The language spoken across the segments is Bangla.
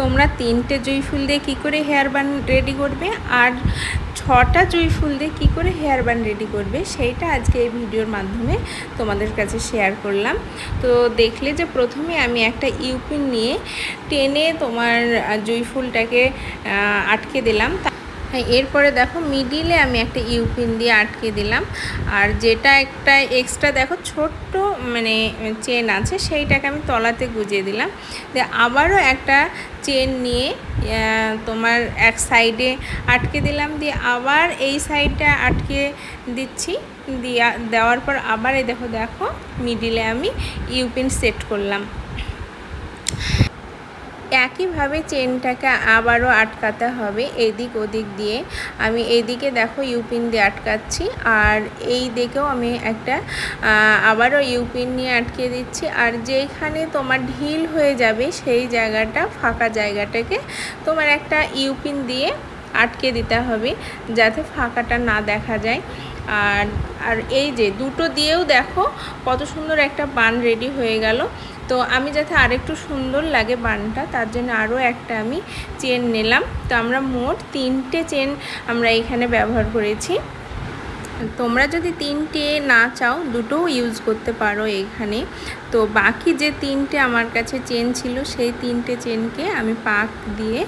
তোমরা তিনটে জুঁই ফুল দিয়ে কী করে হেয়ার বান রেডি করবে? আর ছটা জুঁই ফুল দিয়ে কী করে হেয়ার বান রেডি করবে? সেইটা আজকে এই ভিডিওর মাধ্যমে তোমাদের কাছে শেয়ার করলাম। তো দেখলে যে প্রথমে আমি একটা ইউপিন নিয়ে টেনে তোমার জুঁই ফুলটাকে আটকে দিলাম। এরপরে দেখো মিডিলে আমি একটা ইউপিন দিয়ে আটকে দিলাম। আর যেটা একটা এক্সট্রা দেখো ছোট্ট মানে চেন আছে, সেইটাকে আমি তলাতে গুজিয়ে দিলাম। আবারও একটা চেন নিয়ে তোমার এক সাইডে আটকে দিলাম। দিয়ে আবার এই সাইডটা আটকে দিচ্ছি। দিয়া, দেওয়ার পর আবার এই দেখো দেখো মিডিলে আমি ইউপিন সেট করলাম। একইভাবে চেনটাকে আবারও আটকাতে হবে এদিক ওদিক দিয়ে। আমি এদিকে দেখো ইউপিন দিয়ে আটকাচ্ছি আর এই দিকেও আমি একটা আবারও ইউপিন নিয়ে আটকে দিচ্ছি। আর যেখানে তোমার ঢিল হয়ে যাবে সেই জায়গাটা, ফাঁকা জায়গাটাকে তোমার একটা ইউপিন দিয়ে আটকে দিতে হবে যাতে ফাঁকাটা না দেখা যায়। আর আর এই যে দুটো দিয়েও দেখো কত সুন্দর একটা বান রেডি হয়ে গেল। তো আমি যাতে আরেকটু সুন্দর লাগে বানটা, তার জন্য আরও একটা আমি চেন নিলাম। তো আমরা মোট তিনটে চেন আমরা এখানে ব্যবহার করেছি। তোমরা যদি তিনটে না চাও, দুটোও ইউজ করতে পারো এখানে। তো বাকি যে তিনটে আমার কাছে চেন ছিল, সেই তিনটে চেনকে আমি পাক দিয়ে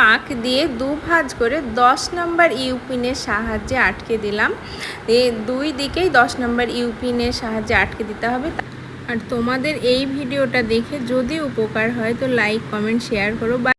পাক দিয়ে দু ভাঁজ করে দশ নম্বর ইউপিনের সাহায্যে আটকে দিলাম। এ দুই দিকেই দশ নম্বর ইউপিনের সাহায্যে আটকে দিতে হবে। আর তোমাদের এই ভিডিওটা দেখে যদি উপকার হয় তো লাইক কমেন্ট শেয়ার করো।